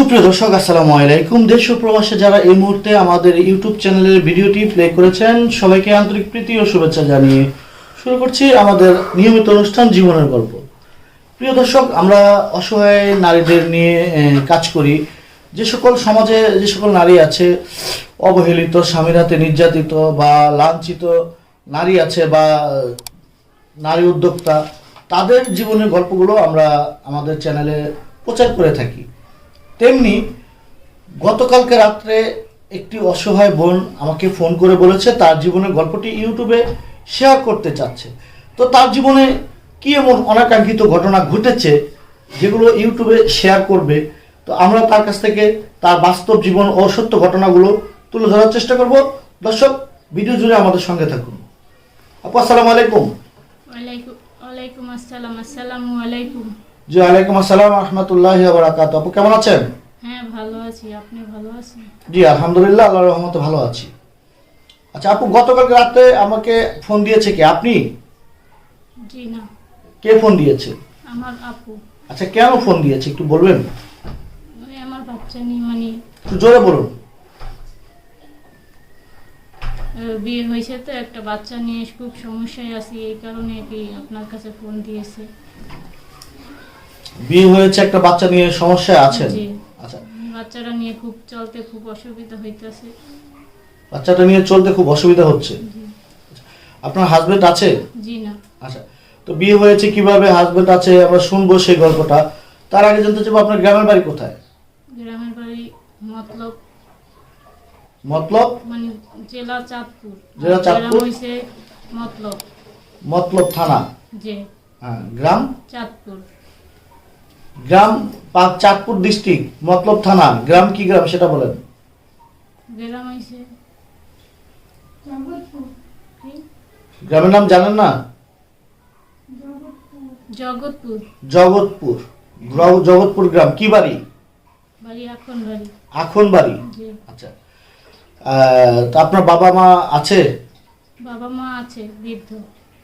সুপ্রিয় দর্শক, আসসালামু আলাইকুম। দেশ ও প্রবাসে যারা এই মুহূর্তে আমাদের ইউটিউব চ্যানেলের ভিডিওটি প্লে করেছেন, সবাইকে আন্তরিক প্রীতি ও শুভেচ্ছা জানিয়ে শুরু করছি আমাদের নিয়মিত অনুষ্ঠান জীবনের গল্প। প্রিয় দর্শক, আমরা অসহায় নারীদের নিয়ে কাজ করি। যে সকল সমাজে যে সকল নারী আছে, অবহেলিত, স্বামীর হাতে নির্যাতিত বা লাঞ্ছিত নারী আছে বা নারী উদ্যোক্তা, তাদের জীবনের গল্পগুলো আমরা আমাদের চ্যানেলে প্রচার করে থাকি। তেমনি গতকালকে রাত্রে একটি অসহায় বোন আমাকে ফোন করে বলেছে তার জীবনের গল্পটি ইউটিউবে শেয়ার করতে চাচ্ছে। তো তার জীবনে কি এমন অনাকাঙ্ক্ষিত ঘটনা ঘটেছে যেগুলো ইউটিউবে শেয়ার করবে? তো আমরা তার কাছ থেকে তার বাস্তব জীবন ও সত্য ঘটনাগুলো তুলে ধরার চেষ্টা করব। দর্শক, ভিডিও জুড়ে আমাদের সঙ্গে থাকুন। আপু, আসসালামু আলাইকুম। ওয়ালাইকুম আসসালাম, আসসালামু আলাইকুম। জি ওয়ালাইকুম আসসালাম রহমতুল্লাহ বারাকাত আপু কেমন আছেন? হ্যাঁ ভালো আছি। আপনি ভালো আছেন? জি আলহামদুলিল্লাহ আল্লাহর রহমতে ভালো আছি। আচ্ছা আপু গতকালকে রাতে আমাকে ফোন দিয়েছে কে? আপনি? জি না। কে ফোন দিয়েছে? আমার আপু। আচ্ছা কেন ফোন দিয়েছে একটু বলবেন? ওই আমার বাচ্চা নিয়ে মানে একটু জোরে বলুন। আহ, বিয়ে হয়েছে তো একটা বাচ্চা নিয়ে খুব সমস্যায় আছি এই কারণে কি আপনার কাছে ফোন দিয়েছে। বিয়ে হয়েছে একটা বাচ্চা নিয়ে সমস্যায় আছেন? জি। আচ্ছা। বাচ্চাটা নিয়ে খুব চলতে খুব অসুবিধা হইতেছে। বাচ্চাটা নিয়ে চলতে খুব অসুবিধা হচ্ছে? আপনার হাজবেন্ড আছে? জি না। আচ্ছা তো বিয়ে হয়েছে কীভাবে? হাজবেন্ড আছে আমরা শুনব সেই গল্পটা। তার আগে জানতে চাইব আপনার গ্রামের বাড়ি কোথায়? গ্রামের বাড়ি মতলব মতলব? মানে জেলা চাঁদপুর। জেলা চাঁদপুর? হয়েছে মতলব। মতলব থানা? যে হ্যাঁ গ্রাম? চাঁদপুর। গ্রাম পাঁচ চাঁদপুর ডিস্ট্রিক্ট মতলব থানা গ্রাম কি গ্রাম সেটা বলেন? গ্রামের নাম জানেন না? জগৎপুর। জগৎপুর। জগৎপুর। গ্রাম কি বাড়ি? বাড়ি এখন বাড়ি। আখন বাড়ি? আচ্ছা। তা আপনার বাবা মা আছে? বাবা মা আছে বৃদ্ধ।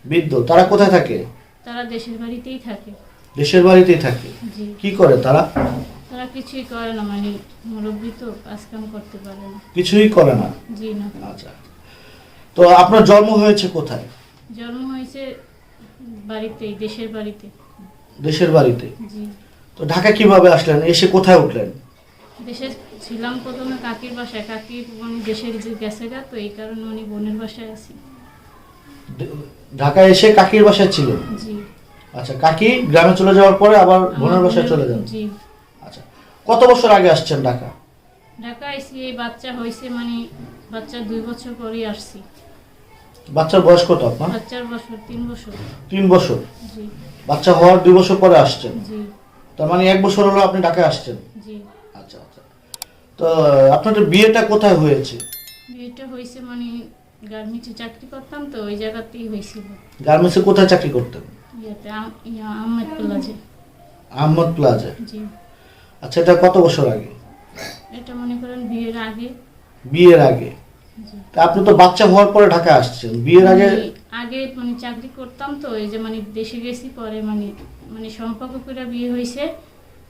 বৃদ্ধ। তারা কোথায় থাকে? তারা দেশের বাড়িতেই থাকে। দেশের বাড়িতেই থাকে। কি করে তারা? তারা কিছুই করে না মানে মুরব্বী তো কাজ কাম করতে পারে না। কিছুই করে না? জি না। আচ্ছা। তো আপনার জন্ম হয়েছে কোথায়? জন্ম হয়েছে বাড়িতেই দেশের বাড়িতে। দেশের বাড়িতে? জি। তো ঢাকা কীভাবে আসলেন? এসে কোথায় উঠলেন? দেশে ছিলাম প্রথমে কাকির বাসায়। কাকি মানে দেশের যে গেছে গা তো এই কারণে উনি বোনের বাসায় আছি। ঢাকায় এসে কাকির বাসায় ছিলেন? জি। আচ্ছা কাকি গ্রামে চলে যাওয়ার পরে আবার বোনের বাসায় চলে যান? জি। আচ্ছা কত বছর আগে আসছেন ঢাকা? ঢাকা এসে এই বাচ্চা হয়েছে মানে বাচ্চা দুই বছর পরেই আসছি। বাচ্চার বয়স কত আপনার? বাচ্চার বছর তিন বছর। তিন বছর? জি। বাচ্চা হওয়ার দুই বছর পরে আসছেন? জি। তার মানে এক বছর হলো আপনি ঢাকায় আসছেন? জি। আচ্ছা আচ্ছা। তো আপনাদের বিয়েটা কোথায় হয়েছে? বিয়েটা হয়েছে মানে গার্মেন্টে চাকরি করতাম তো ওই জায়গাতেই হয়েছিল গার্মেন্টসে কোথায় চাকরি করতেন? আহমেদ প্লাজে। আহমদ প্লাজা? জি। আচ্ছা এটা কত বছর আগে? এটা মনে করেন বিয়ের আগে। বিয়ের আগে? তা আপনি তো বাচ্চা হওয়ার পরে ঢাকায় আসছেন। বিয়ের আগে আগে মানে চাকরি করতাম তো এই যে মানে দেশে গেছি পরে মানে মানে সম্পর্ক করে বিয়ে হয়েছে।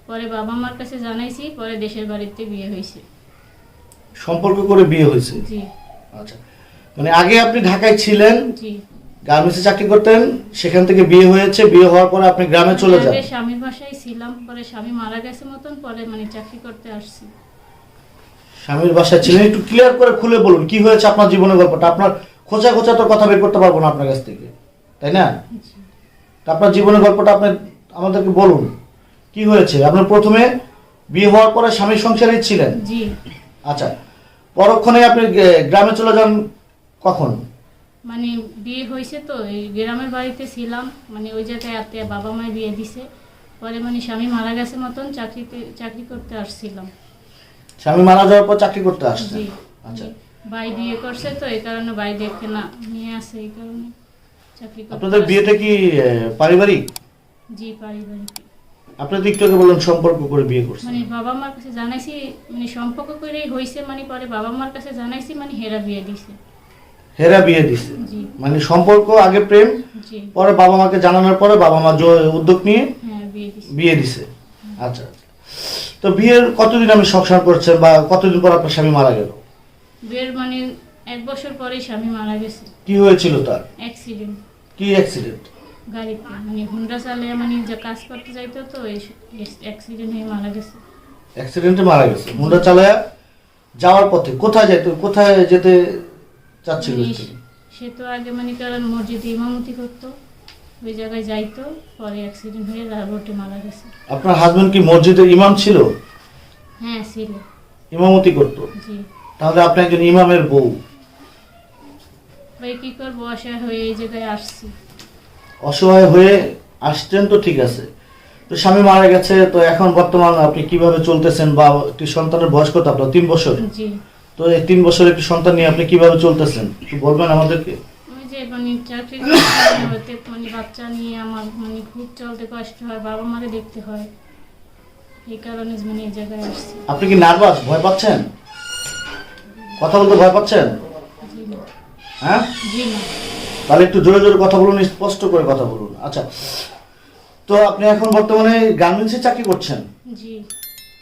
পরে বাবা মার কাছে জানাইছি পরে দেশের বাড়িতে বিয়ে হয়েছে। সম্পর্ক করে বিয়ে হয়েছে? জি। আচ্ছা। মানে আগে আপনি ঢাকায় ছিলেন? জি। গার্মেন্টসে চাকরি করতেন সেখান থেকে বিয়ে হয়েছে বিয়ে হওয়ার পরে আপনি গ্রামে চলে যান। স্বামীর বাসায় ছিলাম পরে স্বামী মারা গেছে মতন পরে মানে চাকরি করতে আসছি। স্বামীর বাসায় ছিলেন একটু ক্লিয়ার করে খুলে বলুন কি হয়েছে আপনার জীবনের গল্পটা? আপনার খোঁচা খোঁচা তো কথা বের করতে পারব না আপনার কাছ থেকে তাই না? তা আপনার জীবনের গল্পটা আপনি আমাদেরকে বলুন কি হয়েছে? আপনার প্রথমে বিয়ে হওয়ার পরে স্বামীর সংসারে ছিলেন? জি। আচ্ছা পরক্ষণে আপনি গ্রামে চলে যান কখন? মানে বিয়ে হয়েছে তো এই গ্রামের বাড়িতে ছিলাম মানে ওই জায়গায় আতে বাবা মায় বিয়ে দিছে। পরে মানে স্বামী মারা গেছে মতন চাকরিতে চাকরি করতে আসছিলাম। স্বামী মারা যাওয়ার পর চাকরি করতে আসছেন? জি আচ্ছা। ভাই বিয়ে করছে তো এই কারণে ভাই দেখে না নিয়ে আসে এই কারণে চাকরি করতে আপনাদের আসছে। বিয়েটা কি পারিবারিক? জি পারিবারিক। আপনি তো একটু আগে সম্পর্ক করে বিয়ে করছেন মানে বাবা মার কাছে জানাইছি মানে সম্পর্ক করেই হয়েছে মানে পরে বাবা মার কাছে জানাইছি মানে হেরা বিয়ে দিছে। হেরা বিয়ে দিছে। মানে সম্পর্ক আগে প্রেম পরে বাবা মাকে জানানোর পরে বাবা মা উদ্যোগ নিয়ে হ্যাঁ বিয়ে দিছে। আচ্ছা আচ্ছা। তো বিয়ের কতদিন আমি সংসার করছেন বা কতদিন পর আপনার স্বামী মারা গেল? বিয়ের মানে এক বছর পরেই স্বামী মারা গেছে। কি হয়েছিল তার? অ্যাক্সিডেন্ট। কি অ্যাক্সিডেন্ট? গাড়িতে মানে হুন্ডা চালিয়ে মানে যে কাজ করতে যাইতো তো এই অ্যাক্সিডেন্ট হয়ে মারা গেছে। অ্যাক্সিডেন্টে মারা গেছে। মুন্ডা চালায়া যাওয়ার পথে কোথায় যেতে কোথায় যেতে চাচ্ছিল মানে সে। তো আগে মানে কারণ মসজিদে ইমামতি করতো ওই জায়গায় যাইতো পরে অ্যাক্সিডেন্ট হয়ে রোডে মারা গেছে। আপনার হাজবেন্ড কি মসজিদের ইমাম ছিল? হ্যাঁ ছিল। ইমামতি করতো? জি। তাহলে আপনি একজন ইমামের বউ। ভাই কি করব? অসহায় হয়ে এই জায়গায় আসছি। অসহায় হয়ে আসছেন তো ঠিক আছে। তো স্বামী মারা গেছে তো এখন বর্তমান আপনি কীভাবে চলতেছেন বা একটি সন্তানের বয়স কত আপনার? তিন বছর? জি। তো এই তিন বছর একটি সন্তান নিয়ে আপনি কীভাবে চলতেছেন? একটু বলবেন আমাদেরকে। ওই যে মানে চাকরি হতে মানে বাচ্চা নিয়ে আমার মানে খুব চলতে কষ্ট হয় বাবা মাকে দেখতে হয়। এই কারণে মানে এই জায়গায় আসছি। আপনি কি নার্ভাস? ভয় পাচ্ছেন? কথা বলতে ভয় পাচ্ছেন? হ্যাঁ? জি না। তাহলে একটু জোরে জোরে কথা বলুন স্পষ্ট করে কথা বলুন। আচ্ছা। তো আপনি এখন বর্তমানে গার্মেন্টসে চাকরি করছেন? জি।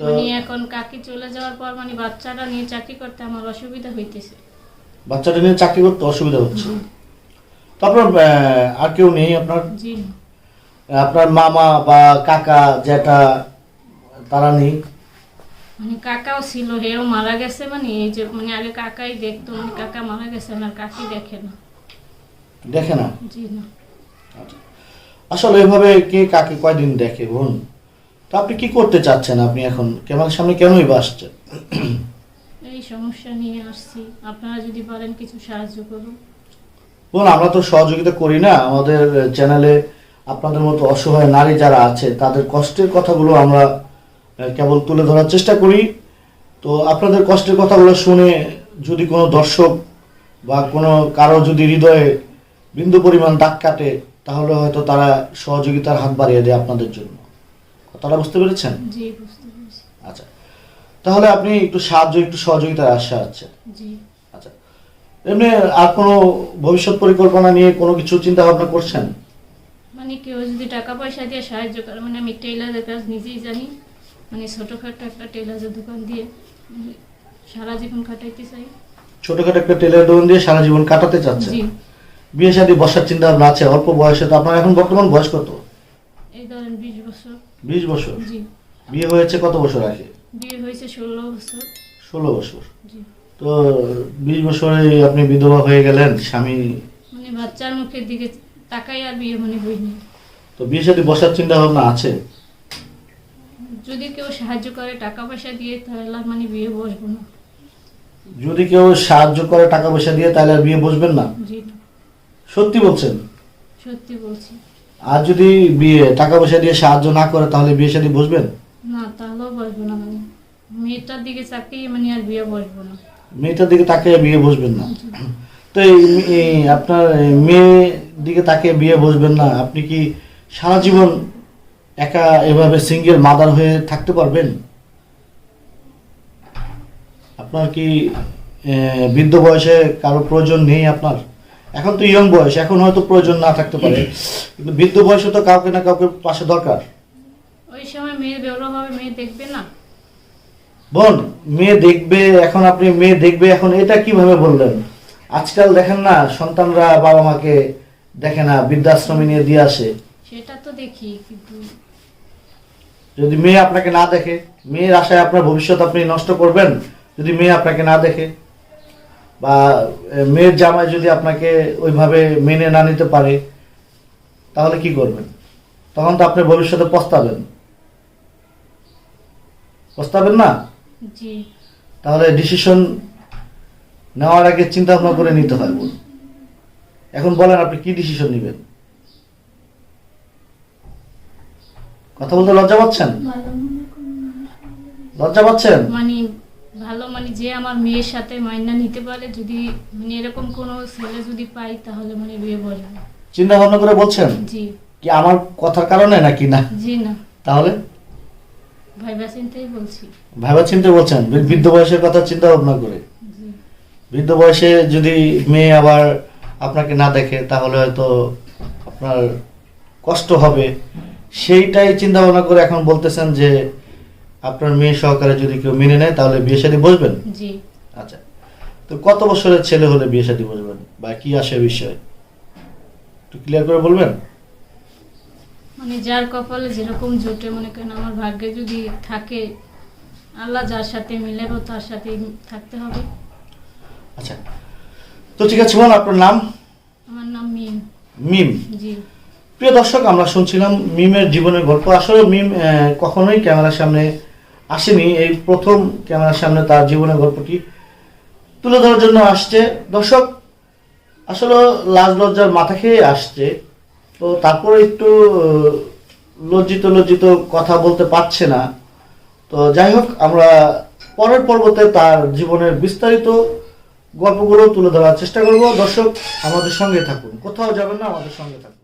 মানে এখন কাকি চলে যাওয়ার পর মানে বাচ্চাটা নিয়ে চাকরি করতে আমার অসুবিধা হইতেছে। বাচ্চাটা নিয়ে চাকরি করতে অসুবিধা হচ্ছে? তারপর আর কেউ নেই আপনার? জি। আপনার মামা বা কাকা যেটা তারা নেই? মানে কাকাও ছিল হেও মারা গেছে মানে এই যে মানে আগে কাকাই দেখতো মানে কাকা মারা গেছে আমার কাকি দেখে না। দেখে না? জি না। আচ্ছা। আসলে এভাবে কে কাকে কয়দিন দেখে বোন? তো আপনি কি করতে চাচ্ছেন আপনি এখন? ক্যামেরার সামনে কেনই বা আসছেন এই সমস্যা নিয়ে আসছি। আপনারা যদি পারেন কিছু সাহায্য করুন। বোন আমরা তো সহযোগিতা করি না। আমাদের চ্যানেলে আপনাদের মতো অসহায় নারী যারা আছে তাদের কষ্টের কথাগুলো আমরা কেবল তুলে ধরার চেষ্টা করি। তো আপনাদের কষ্টের কথাগুলো শুনে যদি কোনো দর্শক বা কোনো কারও যদি হৃদয়ে বিন্দু পরিমাণ দাগ কাটে তাহলে হয়তো তারা সহযোগিতার হাত বাড়িয়ে দেয় আপনাদের জন্য। কথাটা বুঝতে পেরেছেন? জি বুঝতে পেরেছি। আচ্ছা। তাহলে আপনি একটু সাহায্য একটু সহযোগিতার আশা আছে। জি। আচ্ছা। এমনি আর কোনো ভবিষ্যৎ পরিকল্পনা নিয়ে কোনো কিছু চিন্তা ভাবনা করছেন? মানে কেউ যদি টাকা পয়সা দিয়ে সাহায্য করে মানে আমি টেইলারের কাজ নিজেই জানি। মানে ছোটোখাটো একটা টেইলারের দোকান দিয়ে সারা জীবন কাটাইতে চাই। ছোটখাটো একটা টেলার দোকান দিয়ে সারা জীবন কাটাতে চাচ্ছে জি। বিয়ে শাদী বসার চিন্তা ভাবনা আছে? অল্প বয়সে তো আপনার এখন বর্তমান বয়স কত? এই ধরেন বিশ বছর। বিশ বছর? জি। বিয়ে হয়েছে কত বছর আগে? বিয়ে হয়েছে ষোলো বছর। ষোলো বছর। জি। তো বিশ বছরে আপনি বিধবা হয়ে গেলেন স্বামী? মানে বাচ্চার মুখের দিকে তাকাই আর বিয়ে মানে হয়নি। তো বিয়ে সাথে বসার চিন্তা ভাবনা আছে? যদি কেউ সাহায্য করে টাকা পয়সা দিয়ে তাহলে আর মানে বিয়ে বসবো না। যদি কেউ সাহায্য করে টাকা পয়সা দিয়ে তাহলে আর বিয়ে বসবেন না? জি। না সত্যি বলছেন? সত্যি বলছি। আর যদি বিয়ে টাকা পয়সা দিয়ে সাহায্য না করে তাহলে বিয়ে শাদী বসবেন? না তাহলেও বসবো না মানে মেয়েটার দিকে চাকরি মানে আর বিয়ে বসবো না। মেয়েটার দিকে তাকে বিয়ে বসবেন না? তো এই এই আপনার মেয়ে দিকে তাকে বিয়ে বসবেন না আপনি কি সারা জীবন একা এভাবে সিঙ্গেল মাদার হয়ে থাকতে পারবেন? আপনার কি বৃদ্ধ বয়সে কারও প্রয়োজন নেই আপনার? এখন তো ইয়ং বয়স এখন হয়তো প্রয়োজন না থাকতে পারে। কিন্তু বৃদ্ধ বয়সে তো কাউকে না কাউকে পাশে দরকার। ওই সময় মেয়ে বেরো হবে মেয়ে দেখবে না? বোন মেয়ে দেখবে এখন আপনি মেয়ে দেখবে এখন এটা কীভাবে বললেন? আজকাল দেখেন না সন্তানরা বাবা মাকে দেখে না বৃদ্ধাশ্রমে নিয়ে দিয়ে আসে। সেটা তো দেখি কিন্তু যদি মেয়ে আপনাকে না দেখে মেয়ের আশায় আপনার ভবিষ্যৎ আপনি নষ্ট করবেন যদি মেয়ে আপনাকে না দেখে। বা মেয়ের জামাই যদি আপনাকে ওইভাবে মেনে না নিতে পারে তাহলে কি করবেন? তখন তো আপনি ভবিষ্যতে পস্তাবেন। পস্তাবেন না? তাহলে ডিসিশন নেওয়ার আগে চিন্তা ভাবনা করে নিতে হয় বলুন। এখন বলেন আপনি কি ডিসিশন নেবেন? কথা বলতে লজ্জা পাচ্ছেন? লজ্জা পাচ্ছেন? মানে ভালো মানে যে আমার মেয়ের সাথে মাইনা নিতে পারে যদি মানে এরকম কোনো ছেলে যদি পাই তাহলে মানে বিয়ে বসবো চিন্তা ভাবনা করে বলছেন? জি। কি আমার কথার কারণে নাকি না? জি না। তাহলে? ভাইবা চিন্তাই বলছি। ভাইবা চিন্তা বলছেন? বৃদ্ধ বয়সের কথা চিন্তা ভাবনা করে বৃদ্ধ বয়সে যদি মেয়ে আবার আপনাকে না দেখে তাহলে হয়তো আপনার কষ্ট হবে। সেইটাই চিন্তা ভাবনা করে এখন বলতেছেন যে আপনার মেয়ে সহকারে যদি কেউ মেনে নেয় তাহলে বিয়ে শাদী বসবেন? জি। আচ্ছা। তো কত বছরের ছেলে হলে বিয়ে শাদী বসবেন? বা কি আসে বিষয়? একটু ক্লিয়ার করে বলবেন? মানে যার কপালে যেরকম জোটে মনে করেন আমার ভাগ্যে যদি থাকে আল্লাহ যার সাথে মিলাবো তার সাথে থাকতে হবে। আচ্ছা। তো ঠিক আছে বোন আপনার নাম? আমার নাম মিম। মিম? জি। প্রিয় দর্শক আমরা শুনছিলাম মিমের জীবনের গল্প। আসলে মিম কখনোই ক্যামেরার সামনে আসেনি। এই প্রথম ক্যামেরার সামনে তার জীবনের গল্পটি তুলে ধরার জন্য আসছে। দর্শক, আসলে লাজ লজ্জার মাথা খেয়ে আসছে। তো তারপরে একটু লজ্জিত লজ্জিত কথা বলতে পারছে না। তো যাই হোক, আমরা পরের পর্বতে তার জীবনের বিস্তারিত গল্পগুলো তুলে ধরার চেষ্টা করব। দর্শক, আমাদের সঙ্গে থাকুন। কোথাও যাবেন না, আমাদের সঙ্গে থাকুন।